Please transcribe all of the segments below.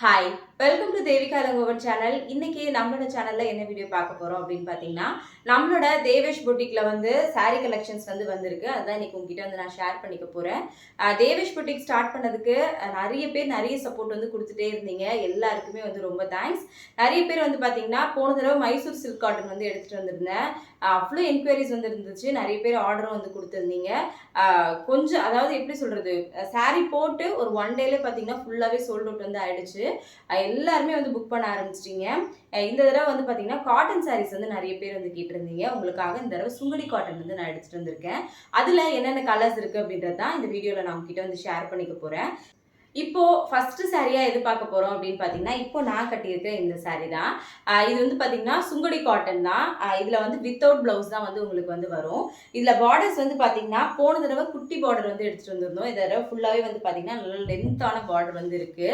Hi welcome to Devika Elangovan channel இன்னைக்கு நம்மளோட சேனல்ல என்ன வீடியோ பார்க்க போறோம் அப்படின்னு பார்த்தீங்கன்னா நம்மளோட தேவேஷ் புட்டிக்கில் வந்து saree கலெக்ஷன்ஸ் வந்து வந்திருக்கு. அதான் இன்னைக்கு உங்ககிட்ட வந்து நான் ஷேர் பண்ணிக்க போறேன். தேவேஷ் புட்டிக் ஸ்டார்ட் பண்ணதுக்கு நிறைய பேர் நிறைய சப்போர்ட் வந்து கொடுத்துட்டே இருந்தீங்க. எல்லாருக்குமே வந்து ரொம்ப தேங்க்ஸ் நிறைய பேர் வந்து பார்த்தீங்கன்னா போன தடவை மைசூர் சில்க் காட்டன் வந்து எடுத்துட்டு வந்திருந்தேன். அவ்வளோ என்கொயரிஸ் வந்து இருந்துச்சு நிறைய பேர் ஆர்டரும் வந்து கொடுத்துருந்தீங்க. கொஞ்சம் அதாவது எப்படி சொல்கிறது சாரீ போட்டு ஒரு ஒன் டேல பார்த்தீங்கன்னா ஃபுல்லாகவே சோல்ட் அவுட் வந்து ஆயிடுச்சு. எல்லாருமே வந்து புக் பண்ண ஆரம்பிச்சிட்டிங்க. இந்த தடவை வந்து பார்த்தீங்கன்னா காட்டன் சாரீஸ் வந்து நிறைய பேர் வந்து கேட்டிருந்தீங்க. உங்களுக்காக இந்த தடவை சுங்கடி காட்டன் வந்து நான் எடுத்துகிட்டு வந்திருக்கேன். அதில் என்னென்ன கலர்ஸ் இருக்குது அப்படின்றது தான் இந்த வீடியோவில் நான் உங்ககிட்ட வந்து ஷேர் பண்ணிக்க போகிறேன் இப்போ ஃபர்ஸ்ட் சாரியா எது பார்க்க போறோம் அப்படின்னு பார்த்தீங்கன்னா இப்போ நான் கட்டியிருக்க இந்த சாரி தான். இது வந்து பாத்தீங்கன்னா சுங்குடி காட்டன் தான். இதுல வந்து வித்தவுட் பிளவுஸ் தான் வந்து உங்களுக்கு வந்து வரும். இதுல பார்டர்ஸ் வந்து பாத்தீங்கன்னா போன தடவை குட்டி பார்டர் வந்து எடுத்துட்டு வந்திருந்தோம். இந்த தடவை ஃபுல்லாவே வந்து பாத்தீங்கன்னா நல்ல லென்த்தான பார்டர் வந்து இருக்கு.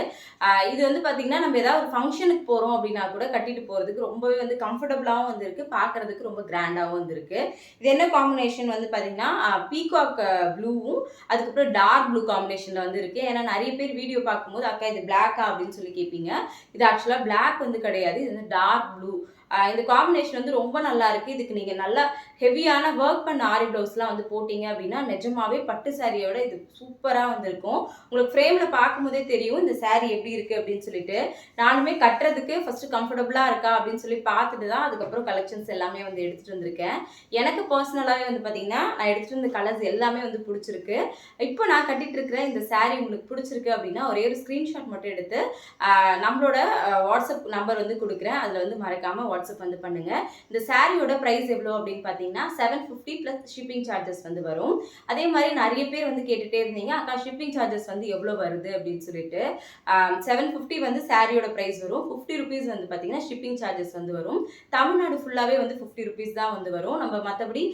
இது வந்து பாத்தீங்கன்னா நம்ம ஏதாவது ஒரு ஃபங்க்ஷனுக்கு போறோம் அப்படின்னா கூட கட்டிட்டு போறதுக்கு ரொம்பவே வந்து கம்ஃபர்டபுளாகவும் வந்து இருக்கு. பார்க்கறதுக்கு ரொம்ப கிராண்டாகவும் வந்து இருக்கு. இது என்ன காம்பினேஷன் வந்து பாத்தீங்கன்னா பீகாக் ப்ளூவும் அதுக்கப்புறம் டார்க் ப்ளூ காம்பினேஷனில் வந்து இருக்கு. ஏன்னா நிறைய பேர் வீடியோ பார்க்கும்போது அக்கா இது பிளாக்கா அப்படின்னு சொல்லி கேட்பீங்க இது ஆக்சுவலாக பிளாக் வந்து கிடையாது. இது வந்து டார்க் ப்ளூ இந்த காம்பினேஷன் வந்து ரொம்ப நல்லா இருக்குது இதுக்கு நீங்கள் நல்லா ஹெவியான ஒர்க் பண்ண ஆரி ப்ளவுஸ்லாம் வந்து போட்டிங்க அப்படின்னா நிஜமாவே பட்டு சாரியோட இது சூப்பராக வந்திருக்கும். உங்களுக்கு ஃப்ரேமில் பார்க்கும்போதே தெரியும் இந்த saree எப்படி இருக்குது அப்படின்னு சொல்லிட்டு. நானுமே கட்டுறதுக்கு ஃபஸ்ட்டு கம்ஃபர்டபுளாக இருக்கா அப்படின்னு சொல்லி பார்த்துட்டு தான் அதுக்கப்புறம் கலெக்ஷன்ஸ் எல்லாமே வந்து எடுத்துகிட்டு வந்திருக்கேன். எனக்கு பர்சனலாகவே வந்து பார்த்திங்கன்னா நான் எடுத்துகிட்டு வந்த கலர்ஸ் எல்லாமே வந்து பிடிச்சிருக்கு. இப்போ நான் கட்டிகிட்டு இருக்கிற இந்த saree உங்களுக்கு பிடிச்சிருக்கு அப்படின்னா ஒரே ஒரு ஸ்க்ரீன்ஷாட் மட்டும் எடுத்து நம்மளோட வாட்ஸ்அப் நம்பர் வந்து கொடுக்குறேன். அதில் வந்து மறக்காமல் வாட்ஸ்அப் வந்து பண்ணுங்கள் இந்த சாரியோட ப்ரைஸ் எவ்வளோ அப்படின்னு பார்த்தீங்கன்னா seven fifty plus shipping charges வந்து வரும். அதே மாதிரி நிறைய பேர் வந்து கேட்டுகிட்டே இருந்தீங்க அக்கா ஷிப்பிங் சார்ஜஸ் வந்து எவ்வளோ வருது? அப்படின்னு சொல்லிட்டு செவன் ஃபிஃப்டி வந்து சாரியோட ப்ரைஸ் வரும். ஃபிஃப்டி ருபீஸ் வந்து பார்த்தீங்கன்னா ஷிப்பிங் சார்ஜஸ் வந்து வரும். தமிழ்நாடு ஃபுல்லாகவே வந்து ஃபிஃப்டி ருபீஸ் தான் வந்து வரும். நம்ம மற்றபடி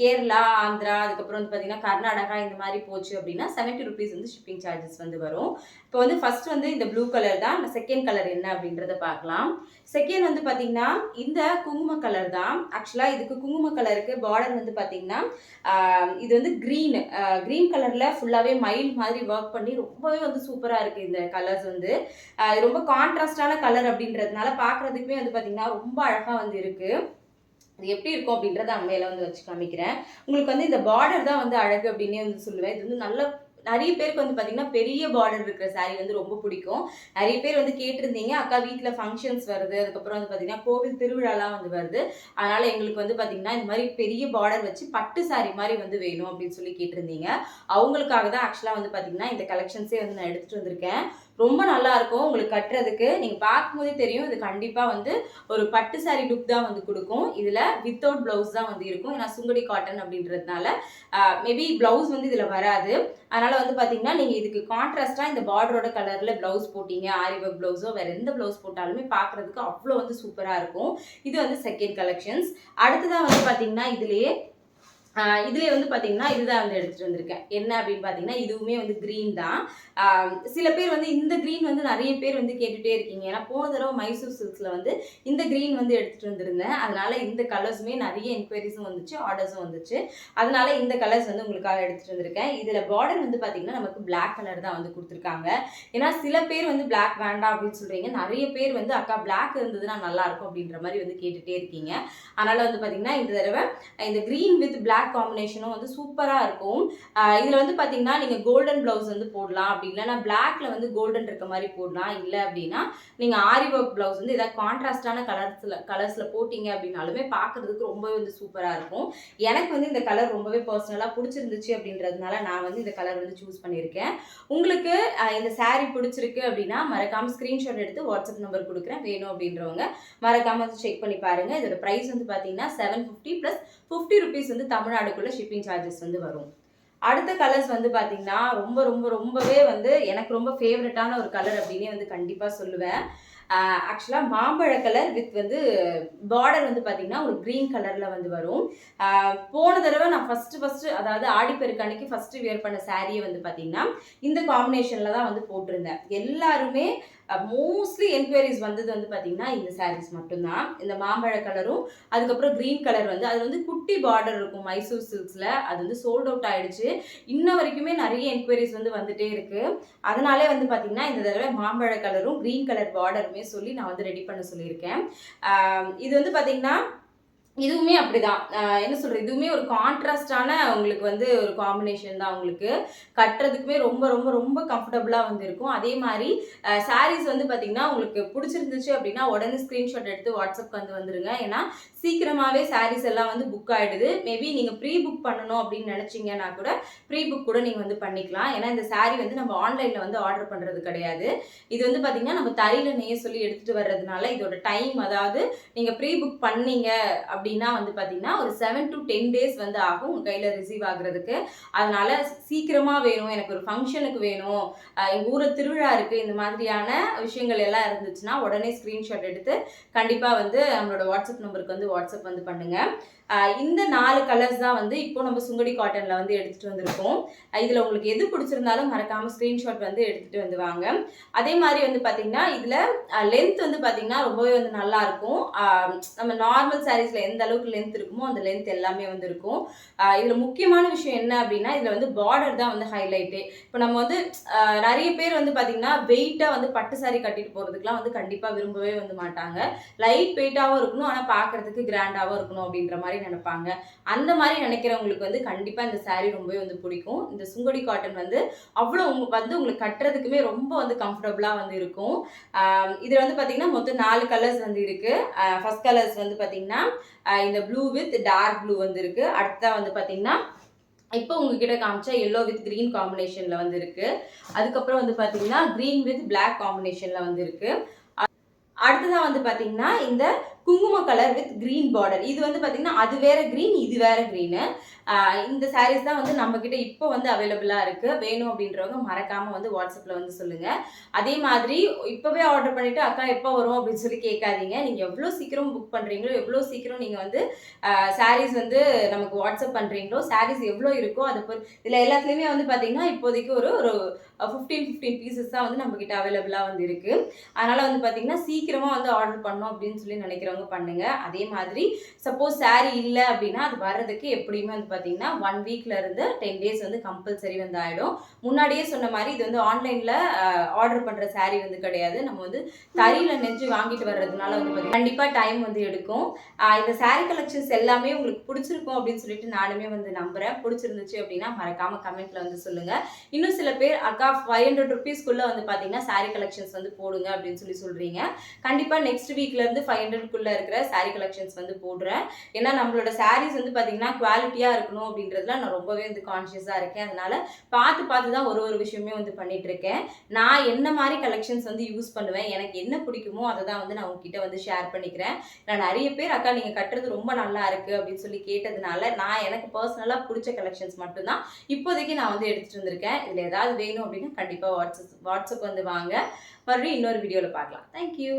கேரளா ஆந்திரா அதுக்கப்புறம் வந்து பார்த்தீங்கன்னா கர்நாடகா இந்த மாதிரி போச்சு அப்படின்னா செவன்ட்டி ருபீஸ் வந்து ஷிப்பிங் சார்ஜஸ் வந்து வரும். இப்போ வந்து ஃபர்ஸ்ட் வந்து இந்த ப்ளூ கலர் தான். செகண்ட் கலர் என்ன அப்படின்றத பார்க்கலாம். செகண்ட் வந்து பார்த்தீங்கன்னா இந்த குங்கும கலர் தான். ஆக்சுவலாக இதுக்கு குங்கும கலருக்கு பார்டர் வந்து பார்த்தீங்கன்னா இது வந்து க்ரீன் க்ரீன் கலரில் ஃபுல்லாகவே மயில் மாதிரி ஒர்க் பண்ணி ரொம்பவே வந்து சூப்பராக இருக்குது இந்த கலர்ஸ் வந்து. ரொம்ப கான்ட்ராஸ்டான கலர் அப்படின்றதுனால பார்க்குறதுக்குமே வந்து பார்த்தீங்கன்னா ரொம்ப அழகாக வந்து இருக்குது இது எப்படி இருக்கும் அப்படின்றத அம்மையில வந்து வச்சு காமிக்கிறேன். உங்களுக்கு வந்து இந்த பார்டர் தான் வந்து அழகு அப்படின்னே வந்து சொல்லுவேன். இது வந்து நல்ல நிறைய பேருக்கு வந்து பார்த்தீங்கன்னா பெரிய பார்டர் இருக்கிற சாரீ வந்து ரொம்ப பிடிக்கும். நிறைய பேர் வந்து கேட்டிருந்தீங்க அக்கா வீட்டில் ஃபங்க்ஷன்ஸ் வருது. அதுக்கப்புறம் வந்து பார்த்தீங்கன்னா கோவில் திருவிழாலாம் வந்து வருது. அதனால் எங்களுக்கு வந்து பார்த்தீங்கன்னா இந்த மாதிரி பெரிய பார்டர் வச்சு பட்டு saree மாதிரி வந்து வேணும் அப்படின்னு சொல்லி கேட்டிருந்தீங்க. அவங்களுக்காக தான் ஆக்சுவலாக வந்து பார்த்தீங்கன்னா இந்த கலெக்ஷன்ஸே வந்து நான் எடுத்துகிட்டு வந்திருக்கேன். ரொம்ப நல்லா இருக்கும் உங்களுக்கு கட்டுறதுக்கு. நீங்கள் பார்க்கும்போதே தெரியும் இது கண்டிப்பாக வந்து ஒரு பட்டு சாரி லுக் தான் வந்து கொடுக்கும். இதில் வித்தவுட் ப்ளவுஸ் தான் வந்து இருக்கும். ஏன்னா சுங்கடி காட்டன் அப்படின்றதுனால மேபி ப்ளவுஸ் வந்து இதில் வராது. அதனால் வந்து பார்த்தீங்கன்னா நீங்கள் இதுக்கு கான்ட்ராஸ்ட்டாக இந்த பார்டரோட கலரில் ப்ளவுஸ் போட்டீங்க. ஆரி ஒர்க் ப்ளவுஸோ வேறு எந்த ப்ளவுஸ் போட்டாலுமே பார்க்குறதுக்கு அவ்வளோ வந்து சூப்பராக இருக்கும். இது வந்து செகண்ட் கலெக்ஷன்ஸ் அடுத்ததாக வந்து பார்த்தீங்கன்னா இதுலேயே இதுலேயே வந்து பார்த்தீங்கன்னா இதுதான் வந்து எடுத்துகிட்டு வந்திருக்கேன். என்ன அப்படின்னு பார்த்தீங்கன்னா இதுவுமே வந்து க்ரீன் தான். சில பேர் வந்து இந்த க்ரீன் வந்து நிறைய பேர் வந்து கேட்டுகிட்டே இருக்கீங்க. ஏன்னா போன தடவை மைசூர் சில்க்ஸில் வந்து இந்த க்ரீன் வந்து எடுத்துகிட்டு வந்திருந்தேன். அதனால் இந்த கலர்ஸுமே நிறைய என்கொயரிஸும் வந்துச்சு ஆர்டர்ஸும் வந்துச்சு. அதனால இந்த கலர்ஸ் வந்து உங்களுக்காக எடுத்துகிட்டு வந்திருக்கேன். இதில் பார்டர் வந்து பார்த்தீங்கன்னா நமக்கு பிளாக் கலர் தான் வந்து கொடுத்துருக்காங்க. ஏன்னா சில பேர் வந்து பிளாக் வேண்டாம் அப்படின்னு சொல்கிறீங்க நிறைய பேர் வந்து அக்கா பிளாக் இருந்ததுன்னா நல்லா இருக்கும் அப்படின்ற மாதிரி வந்து கேட்டுகிட்டே இருக்கீங்க. அதனால் வந்து பார்த்தீங்கன்னா இந்த தடவை இந்த க்ரீன் வித் பிளாக் காம்பினேஷனும் வந்து சூப்பராக இருக்கும். இதில் வந்து பார்த்தீங்கன்னா நீங்கள் கோல்டன் ப்ளவுஸ் வந்து போடலாம் அப்படி இல்லைன்னா பிளாக்ல வந்து கோல்டன் இருக்க மாதிரி போடலாம். இல்லை அப்படின்னா நீங்கள் ஆரி ஒர்க் ப்ளவுஸ் வந்து ஏதாவது கான்ட்ராஸ்டான கலர்ஸில் கலர்ஸில் போட்டிங்க அப்படின்னாலுமே பார்க்குறதுக்கு ரொம்பவே வந்து சூப்பராக இருக்கும். எனக்கு வந்து இந்த கலர் ரொம்பவே பர்சனலாக பிடிச்சிருந்துச்சு அப்படின்றதுனால நான் வந்து இந்த கலர் வந்து சூஸ் பண்ணியிருக்கேன். உங்களுக்கு இந்த சாரீ பிடிச்சிருக்கு அப்படின்னா மறக்காமல் ஸ்க்ரீன்ஷாட் எடுத்து வாட்ஸ்அப் நம்பர் கொடுக்குறேன். வேணும் அப்படின்றவங்க மறக்காமல் வந்து செக் பண்ணி பாருங்க. இதோட ப்ரைஸ் வந்து பார்த்தீங்கன்னா seven fifty plus fifty rupees வந்து தமிழ்நாடுக்குள்ளே ஷிப்பிங் சார்ஜஸ் வந்து வரும். அடுத்த கலர்ஸ் வந்து பார்த்தீங்கன்னா ரொம்ப ரொம்ப ரொம்பவே வந்து எனக்கு ரொம்ப ஃபேவரட்டான ஒரு கலர் அப்படின்னே வந்து கண்டிப்பாக சொல்லுவேன். ஆக்சுவலாக மாம்பழ கலர் வித் வந்து பார்டர் வந்து பார்த்தீங்கன்னா ஒரு க்ரீன் கலரில் வந்து வரும். போன தடவை நான் ஃபஸ்ட்டு ஃபஸ்ட்டு அதாவது ஆடிப்பெருக்கு அன்னைக்கு ஃபஸ்ட்டு வியர் பண்ண சாரியை வந்து பார்த்தீங்கன்னா இந்த காம்பினேஷனில் தான் வந்து போட்டிருந்தேன். எல்லாருமே மோஸ்ட்லி என்கொயரிஸ் வந்தது வந்து பார்த்தீங்கன்னா இந்த சாரீஸ் மட்டும்தான். இந்த மாம்பழ கலரும் அதுக்கப்புறம் க்ரீன் கலர் வந்து அது வந்து குட்டி பார்டர் இருக்கும் மைசூர் சில்க்ஸில் அது வந்து சோல்ட் அவுட் ஆகிடுச்சு இன்ன வரைக்குமே நிறைய என்கொயரிஸ் வந்து வந்துட்டே இருக்குது அதனாலே வந்து பார்த்தீங்கன்னா இந்த தடவை மாம்பழ கலரும் க்ரீன் கலர் பார்டருமே சொல்லி நான் வந்து ரெடி பண்ண சொல்லியிருக்கேன். இது வந்து பார்த்தீங்கன்னா இதுவுமே அப்படிதான். என்ன சொல்கிறது இதுவுமே ஒரு கான்ட்ராஸ்டான உங்களுக்கு வந்து ஒரு காம்பினேஷன் தான் உங்களுக்கு. கட்டுறதுக்குமே ரொம்ப ரொம்ப ரொம்ப கம்ஃபர்டபுளாக வந்து இருக்கும் அதே மாதிரி சாரீஸ் வந்து பார்த்திங்கன்னா உங்களுக்கு பிடிச்சிருந்துச்சு அப்படின்னா உடனே ஸ்க்ரீன்ஷாட் எடுத்து வாட்ஸ்அப்க்கு வந்து வந்துருங்க. ஏன்னா சீக்கிரமாகவே சாரீஸ் எல்லாம் வந்து புக் ஆகிடுது மேபி நீங்கள் ப்ரீ புக் பண்ணணும் அப்படின்னு நினச்சிங்கன்னா கூட ப்ரீ புக் கூட நீங்கள் வந்து பண்ணிக்கலாம். ஏன்னா இந்த சாரீ வந்து நம்ம ஆன்லைனில் வந்து ஆர்டர் பண்ணுறது கிடையாது. இது வந்து பார்த்திங்கன்னா நம்ம தறியில் நெய்ய சொல்லி எடுத்துகிட்டு வர்றதுனால இதோட டைம் அதாவது நீங்கள் ப்ரீ புக் பண்ணீங்க அப்படின்னா வந்து பார்த்தீங்கன்னா ஒரு செவன் டு டென் டேஸ் வந்து ஆகும் உங்கள் கையில் ரிசீவ் ஆகுறதுக்கு. அதனால சீக்கிரமாக வேணும் எனக்கு ஒரு ஃபங்க்ஷனுக்கு வேணும் எங்கள் எங்க திருவிழா இருக்குது இந்த மாதிரியான விஷயங்கள் எல்லாம் இருந்துச்சுன்னா உடனே ஸ்க்ரீன்ஷாட் எடுத்து கண்டிப்பாக வந்து நம்மளோட வாட்ஸ்அப் நம்பருக்கு வந்து வாட்ஸ்அப் வந்து பண்ணுங்கள் இந்த நாலு கலர்ஸ் தான் வந்து இப்போ நம்ம சுங்கடி காட்டனில் வந்து எடுத்துகிட்டு வந்திருக்கோம். இதில் உங்களுக்கு எது பிடிச்சிருந்தாலும் மறக்காமல் ஸ்க்ரீன்ஷாட் வந்து எடுத்துகிட்டு வந்து வாங்க. அதே மாதிரி வந்து பார்த்திங்கன்னா இதில் லென்த் வந்து பார்த்திங்கன்னா ரொம்பவே வந்து நல்லா இருக்கும். நம்ம நார்மல் சாரீஸில் எந்த அளவுக்கு லென்த் இருக்குமோ அந்த லென்த் எல்லாமே வந்து இருக்கும். இதில் முக்கியமான விஷயம் என்ன அப்படின்னா இதில் வந்து பார்டர் தான் வந்து ஹைலைட்டு இப்போ நம்ம வந்து நிறைய பேர் வந்து பார்த்திங்கன்னா வெயிட்டாக வந்து பட்டு சாரீ கட்டிட்டு போகிறதுக்குலாம் வந்து கண்டிப்பாக விரும்பவே வந்து மாட்டாங்க. லைட் வெயிட்டாகவும் இருக்கணும் ஆனால் பார்க்கறதுக்கு கிராண்டாகவும் இருக்கணும் அப்படின்ற மாதிரி நினைப்பாங்க. அந்த மாதிரி நினைக்கிறவங்களுக்கு வந்து கண்டிப்பாக இந்த சாரீ ரொம்பவே வந்து பிடிக்கும். இந்த சுங்கடி காட்டன் வந்து அவ்வளோ உங்க வந்து உங்களுக்கு கட்டுறதுக்குமே ரொம்ப வந்து கம்ஃபர்டபுளாக வந்து இருக்கும். இதில் வந்து பார்த்தீங்கன்னா மொத்தம் நாலு கலர்ஸ் வந்து இருக்கு. ஃபஸ்ட் கலர்ஸ் வந்து பார்த்தீங்கன்னா இந்த ப்ளூ வித் டார்க் ப்ளூ வந்து இருக்குது அடுத்தா வந்து பார்த்தீங்கன்னா இப்போ உங்ககிட்ட காமிச்சா எல்லோ வித் கிரீன் காம்பினேஷனில் வந்து இருக்கு. அதுக்கப்புறம் வந்து பார்த்தீங்கன்னா கிரீன் வித் பிளாக் காம்பினேஷனில் வந்து இருக்கு. அ- வந்து பார்த்தீங்கன்னா இந்த குங்கும கலர் வித் கிரீன் பார்டர் இது வந்து பார்த்தீங்கன்னா அது வேற கிரீன் இது வேற க்ரீனு இந்த சாரீஸ் தான் வந்து நம்ம கிட்ட இப்போ வந்து அவைலபிளாக இருக்கு. வேணும் அப்படின்றவங்க மறக்காம வந்து வாட்ஸ்அப்பில் வந்து சொல்லுங்க. அதே மாதிரி இப்போவே ஆர்டர் பண்ணிட்டு அக்கா எப்போ வரும்? அப்படின்னு சொல்லி கேட்காதீங்க. நீங்கள் எவ்வளோ சீக்கிரம் புக் பண்ணுறீங்களோ எவ்வளோ சீக்கிரம் நீங்கள் வந்து சாரீஸ் வந்து நமக்கு வாட்ஸ்அப் பண்ணுறீங்களோ சாரீஸ் எவ்வளோ இருக்கோ அது பொறு இதில் எல்லாத்துலேயுமே வந்து பார்த்தீங்கன்னா இப்போதைக்கு ஒரு ஒரு ஃபிஃப்டீன் ஃபிஃப்டீன் பீசஸ் தான் வந்து நம்மக்கிட்ட அவைலபிளாக வந்து இருக்குது அதனால் வந்து பார்த்தீங்கன்னா சீக்கிரமாக வந்து ஆர்டர் பண்ணோம் அப்படின்னு சொல்லி நினைக்கிறவங்க பண்ணுங்க. அதே மாதிரி சப்போஸ் saree இல்லை அப்படின்னா அது வர்றதுக்கு எப்படியுமே வந்து பார்த்தீங்கன்னா ஒன் வீக்ல இருந்து டென் டேஸ் வந்து கம்பல்சரி வந்து ஆயிடும். முன்னாடியே சொன்ன மாதிரி இது வந்து ஆன்லைன்ல ஆர்டர் பண்ற saree வந்து கிடையாது. நம்ம வந்து தறியில நெஞ்சு வாங்கிட்டு வர்றதுனால வந்து பார்த்தீங்கன்னா கண்டிப்பா டைம் வந்து எடுக்கும். இந்த saree கலெக்ஷன்ஸ் எல்லாமே உங்களுக்கு பிடிச்சிருக்கும் அப்படின்னு சொல்லிட்டு நானுமே வந்து நம்புறேன். பிடிச்சிருந்துச்சு அப்படின்னா மறக்காம கமெண்ட்ல வந்து சொல்லுங்க. இன்னும் சில பேர் அக்கா ஃபைவ் ஹண்ட்ரட் ருபீஸ்க்குள்ள வந்து பாத்தீங்கன்னா saree கலெக்ஷன்ஸ் வந்து போடுங்க அப்படின்னு சொல்லி சொல்றீங்க. கண்டிப்பா நெக்ஸ்ட் வீக்ல இருந்து ஃபைவ் ஹண்ட்ரட்குள்ள இருக்கிற சாரீ கலெக்ஷன்ஸ் வந்து போடுறேன். ஏன்னா நம்மளோட சாரீஸ் வந்து பார்த்திங்கன்னா குவாலிட்டியாக இருக்கணும் அப்படின்றதுல நான் ரொம்பவே வந்து கான்ஷியஸாக இருக்கேன். அதனால பார்த்து பார்த்து தான் ஒரு ஒரு விஷயமே வந்து பண்ணிட்டு இருக்கேன். நான் என்ன மாதிரி கலெக்ஷன்ஸ் வந்து யூஸ் பண்ணுவேன் எனக்கு என்ன பிடிக்குமோ அதை தான் வந்து நான் உங்ககிட்ட வந்து ஷேர் பண்ணிக்கிறேன். நான் நிறைய பேர் அக்கா நீங்கள் கட்டுறது ரொம்ப நல்லா இருக்கு அப்படின்னு சொல்லி கேட்டதுனால நான் எனக்கு பர்சனலாக பிடிச்ச கலெக்ஷன்ஸ் மட்டும்தான் இப்போதைக்கு நான் வந்து எடுத்துட்டு வந்திருக்கேன். இதில் ஏதாவது வேணும் அப்படின்னா கண்டிப்பாக வாட்ஸ்அப் வாட்ஸ்அப் வந்து வாங்க. மறுபடியும் இன்னொரு வீடியோவில் பார்க்கலாம். தேங்க்யூ